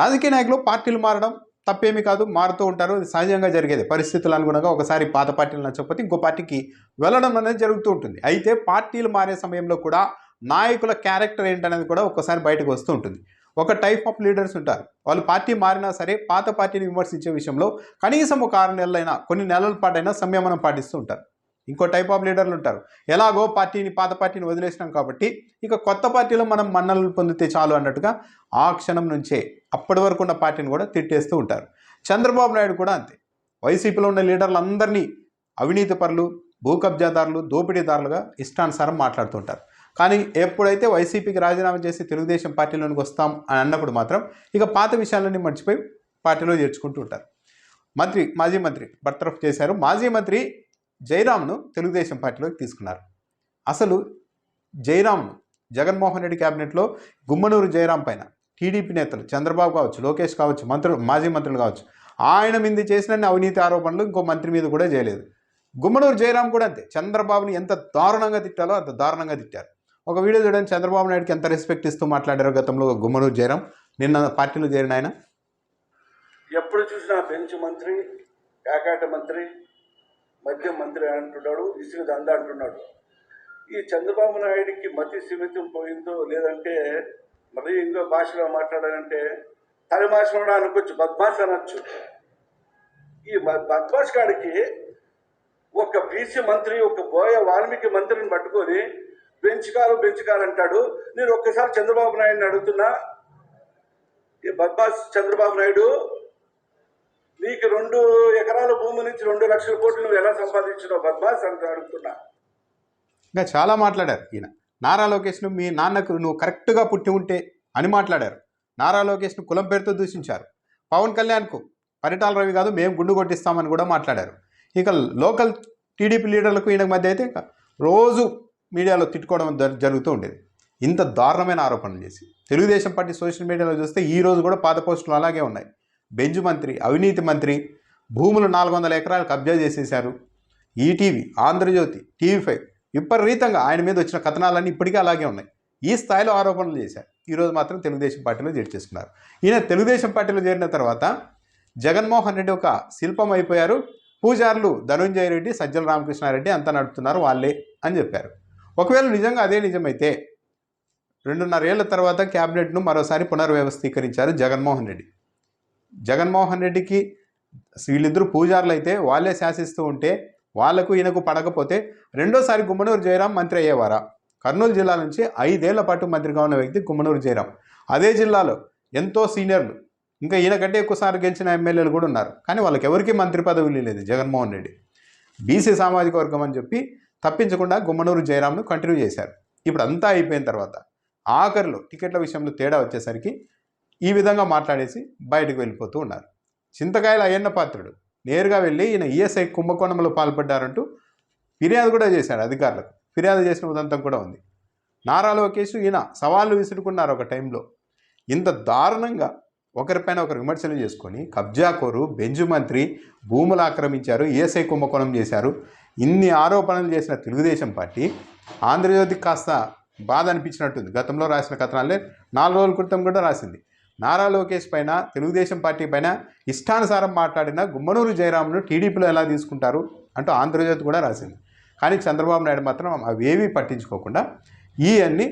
రాజకీయ నాయకులు పార్టీలు మారడం తప్పేమీ కాదు మారుతూ ఉంటారు. సహజంగా జరిగేది. పరిస్థితులు అనుగుణంగా ఒకసారి పాత పార్టీలు నచ్చకపోతే ఇంకో పార్టీకి వెళ్ళడం అనేది జరుగుతూ ఉంటుంది. అయితే పార్టీలు మారే సమయంలో కూడా నాయకుల క్యారెక్టర్ ఏంటనేది కూడా ఒక్కసారి బయటకు వస్తూ ఉంటుంది. ఒక టైప్ ఆఫ్ లీడర్స్ ఉంటారు. వాళ్ళు పార్టీ మారినా సరే పాత పార్టీని విమర్శించే విషయంలో కనీసం ఒక ఆరు నెలలైనా కొన్ని నెలల పాటైనా సంయమనం పాటిస్తూ ఉంటారు. ఇంకో టైప్ ఆఫ్ లీడర్లు ఉంటారు. ఎలాగో పార్టీని పాత పార్టీని వదిలేసినాం కాబట్టి ఇక కొత్త పార్టీలో మనం మన్నలను పొందితే చాలు అన్నట్టుగా ఆ క్షణం నుంచే అప్పటి వరకు ఉన్న పార్టీని కూడా తిట్టేస్తూ ఉంటారు. చంద్రబాబు నాయుడు కూడా అంతే. వైసీపీలో ఉన్న లీడర్లు అందరినీ అవినీతి పరులు భూ కబ్జాదారులు దోపిడీదారులుగా ఇష్టానుసారం మాట్లాడుతుంటారు కానీ ఎప్పుడైతే వైసీపీకి రాజీనామా చేసి తెలుగుదేశం పార్టీలోనికి వస్తాం అని అన్నప్పుడు మాత్రం ఇక పాత విషయాలన్నీ మర్చిపోయి పార్టీలో చేర్చుకుంటూ ఉంటారు. మంత్రి మాజీ మంత్రి బర్తరఫ్ చేశారు. మాజీ మంత్రి జయరామ్ను తెలుగుదేశం పార్టీలోకి తీసుకున్నారు. అసలు జయరామ్ను జగన్మోహన్ రెడ్డి క్యాబినెట్లో గుమ్మనూరు జయరాం పైన టీడీపీ నేతలు చంద్రబాబు కావచ్చు లోకేష్ కావచ్చు మంత్రులు మాజీ మంత్రులు కావచ్చు ఆయన మీద చేసిన అవినీతి ఆరోపణలు ఇంకో మంత్రి మీద కూడా చేయలేదు. గుమ్మనూరు జయరాం కూడా అంతే. చంద్రబాబుని ఎంత దారుణంగా తిట్టాలో అంత దారుణంగా తిట్టారు. ఒక వీడియో చూడండి. చంద్రబాబు నాయుడుకి ఎంత రెస్పెక్ట్ ఇస్తూ మాట్లాడారు గతంలో గుమ్మనూరు జయరాం నిన్న పార్టీలో చేరిన ఆయన. ఎప్పుడు చూసినా బెంచ్ మంత్రి కాకాట మంత్రి మద్యం మంత్రి అంటున్నాడు ఇసుక దంద అంటున్నాడు. ఈ చంద్రబాబు నాయుడికి మతి సిమితం పోయిందో లేదంటే మరి ఇంకో భాషలో మాట్లాడాలంటే తలమాషం అనుకోవచ్చు బద్మాష్ అనొచ్చు. ఈ బ- బద్మాష్ గాడికి ఒక బీసీ మంత్రి ఒక బోయ వాల్మీకి మంత్రిని పట్టుకొని బెంచుకారు బెంచుకారు అంటాడు. నేను ఒక్కసారి చంద్రబాబు నాయుడిని అడుగుతున్నా. ఈ బద్మాష్ చంద్రబాబు నాయుడు నీకు రెండు ఎకరాల భూమి నుంచి రెండు లక్షల కోట్లు నువ్వు ఎలా సంపాదించినావు బద్మాస్ అంత అడుగుతున్నా. ఇంకా చాలా మాట్లాడారు ఈయన. నారా లోకేష్ను మీ నాన్నకు నువ్వు కరెక్ట్గా పుట్టి ఉంటే అని మాట్లాడారు. నారా లోకేష్ను కులం పేరుతో దూషించారు. పవన్ కళ్యాణ్కు పరిటాల రవి కాదు మేము గుండు కొట్టిస్తామని కూడా మాట్లాడారు. ఇక లోకల్ టీడీపీ లీడర్లకు ఈయన మధ్య అయితే ఇంకా రోజు మీడియాలో తిట్టుకోవడం జరుగుతూ ఉండేది. ఇంత దారుణమైన ఆరోపణలు చేసి. తెలుగుదేశం పార్టీ సోషల్ మీడియాలో చూస్తే ఈ రోజు కూడా పాత పోస్టులు అలాగే ఉన్నాయి. బెంజ్ మంత్రి అవినీతి మంత్రి భూములు నాలుగు వందల ఎకరాలు కబ్జా చేసేశారు. ఈటీవీ ఆంధ్రజ్యోతి టీవీ ఫైవ్ విపరీతంగా ఆయన మీద వచ్చిన కథనాలన్నీ ఇప్పటికీ అలాగే ఉన్నాయి. ఈ స్థాయిలో ఆరోపణలు చేశారు. ఈరోజు మాత్రం తెలుగుదేశం పార్టీలో చేర్చేసుకున్నారు. ఈయన తెలుగుదేశం పార్టీలో చేరిన తర్వాత జగన్మోహన్ రెడ్డి ఒక శిల్పం అయిపోయారు. పూజారులు ధనుంజయ రెడ్డి సజ్జల రామకృష్ణారెడ్డి అంతా నడుపుతున్నారు వాళ్ళే అని చెప్పారు. ఒకవేళ నిజంగా అదే నిజమైతే రెండున్నరేళ్ళ తర్వాత క్యాబినెట్ను మరోసారి పునర్వ్యవస్థీకరించారు జగన్మోహన్ రెడ్డి. జగన్మోహన్ రెడ్డికి వీళ్ళిద్దరూ పూజారులు అయితే వాళ్ళే శాసిస్తూ ఉంటే వాళ్ళకు ఈయనకు పడకపోతే రెండోసారి గుమ్మనూరు జయరాం మంత్రి అయ్యేవారా? కర్నూలు జిల్లా నుంచి ఐదేళ్ళ పాటు మంత్రిగా ఉన్న వ్యక్తి గుమ్మనూరు జయరాం. అదే జిల్లాలో ఎంతో సీనియర్లు ఇంకా ఈయన కంటే ఎక్కువసార్లు గెలిచిన ఎమ్మెల్యేలు కూడా ఉన్నారు. కానీ వాళ్ళకి ఎవరికీ మంత్రి పదవి లేదు జగన్మోహన్ రెడ్డి. బీసీ సామాజిక వర్గం అని చెప్పి తప్పించకుండా గుమ్మనూరు జయరాంను కంటిన్యూ చేశారు. ఇప్పుడు అంతా అయిపోయిన తర్వాత ఆఖరిలో టికెట్ల విషయంలో తేడా వచ్చేసరికి ఈ విధంగా మాట్లాడేసి బయటకు వెళ్ళిపోతూ ఉన్నారు. చింతకాయల అయ్యన్న పాత్రుడు నేరుగా వెళ్ళి ఈయన ఈఎస్ఐ కుంభకోణంలో పాల్పడ్డారంటూ ఫిర్యాదు కూడా చేశాడు అధికారులకు. ఫిర్యాదు చేసిన ఉదంతం కూడా ఉంది. నారా లోకేష్ ఈయన సవాళ్ళు విసురుకున్నారు ఒక టైంలో. ఇంత దారుణంగా ఒకరిపైన ఒకరు విమర్శలు చేసుకొని కబ్జాకోరు బెంజు మంత్రి భూములు ఆక్రమించారు ఈఎస్ఐ కుంభకోణం చేశారు ఇన్ని ఆరోపణలు చేసిన తెలుగుదేశం పార్టీ ఆంధ్రజ్యోతికి కాస్త బాధ అనిపించినట్టుంది. గతంలో రాసిన కథనాలే నాలుగు రోజుల క్రితం కూడా రాసింది. నారా లోకేష్ పైన తెలుగుదేశం పార్టీ పైన ఇష్టానుసారం మాట్లాడిన గుమ్మనూరు జయరామును టీడీపీలో ఎలా తీసుకుంటారు అంటూ ఆంధ్రజ్యోతి కూడా రాసింది. కానీ చంద్రబాబు నాయుడు మాత్రం అవేవీ పట్టించుకోకుండా ఈ అన్ని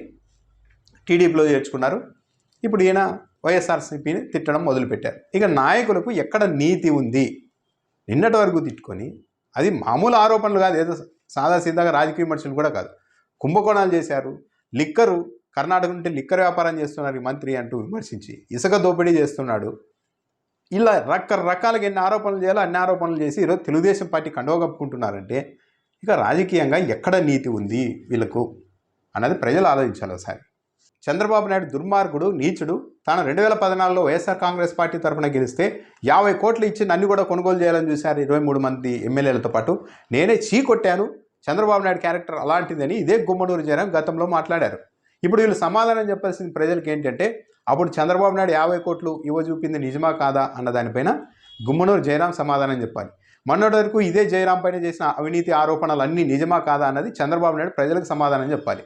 టీడీపీలో చేర్చుకున్నారు. ఇప్పుడు ఈయన వైఎస్ఆర్సీపీని తిట్టడం మొదలుపెట్టారు. ఇక నాయకులకు ఎక్కడ నీతి ఉంది? నిన్నటి వరకు తిట్టుకొని అది మామూలు ఆరోపణలు కాదు. ఏదో సాదాసీదాగా రాజకీయ విమర్శలు కూడా కాదు. కుంభకోణాలు చేశారు. లిక్కరు కర్ణాటక నుండి లిక్కర్ వ్యాపారం చేస్తున్నారు ఈ మంత్రి అంటూ విమర్శించి ఇసుక దోపిడీ చేస్తున్నాడు. ఇలా రకరకాలుగా ఎన్ని ఆరోపణలు చేయాలో అన్ని ఆరోపణలు చేసి ఈరోజు తెలుగుదేశం పార్టీ కండువ కప్పుకుంటున్నారంటే ఇక రాజకీయంగా ఎక్కడ నీతి ఉంది వీళ్ళకు అన్నది ప్రజలు ఆలోచించాలి ఒకసారి. చంద్రబాబు నాయుడు దుర్మార్గుడు నీచుడు తాను రెండు వేల పద్నాలుగులో వైఎస్ఆర్ కాంగ్రెస్ పార్టీ తరఫున గెలిస్తే యాభై కోట్లు ఇచ్చి నన్ను కూడా కొనుగోలు చేయాలని చూశారు ఇరవై మూడు మంది ఎమ్మెల్యేలతో పాటు. నేనే చీ కొట్టాను చంద్రబాబు నాయుడు క్యారెక్టర్ అలాంటిదని ఇదే గుమ్మడూరు జనం గతంలో మాట్లాడారు. ఇప్పుడు వీళ్ళు సమాధానం చెప్పాల్సిన ప్రజలకు ఏంటంటే అప్పుడు చంద్రబాబు నాయుడు యాభై కోట్లు ఇవ్వ చూపింది నిజమా కాదా అన్న దానిపైన గుమ్మనూరు జయరాం సమాధానం చెప్పాలి. మొన్నటి వరకు ఇదే జయరాం పైన చేసిన అవినీతి ఆరోపణలు అన్నీ నిజమా కాదా అన్నది చంద్రబాబు నాయుడు ప్రజలకు సమాధానం చెప్పాలి.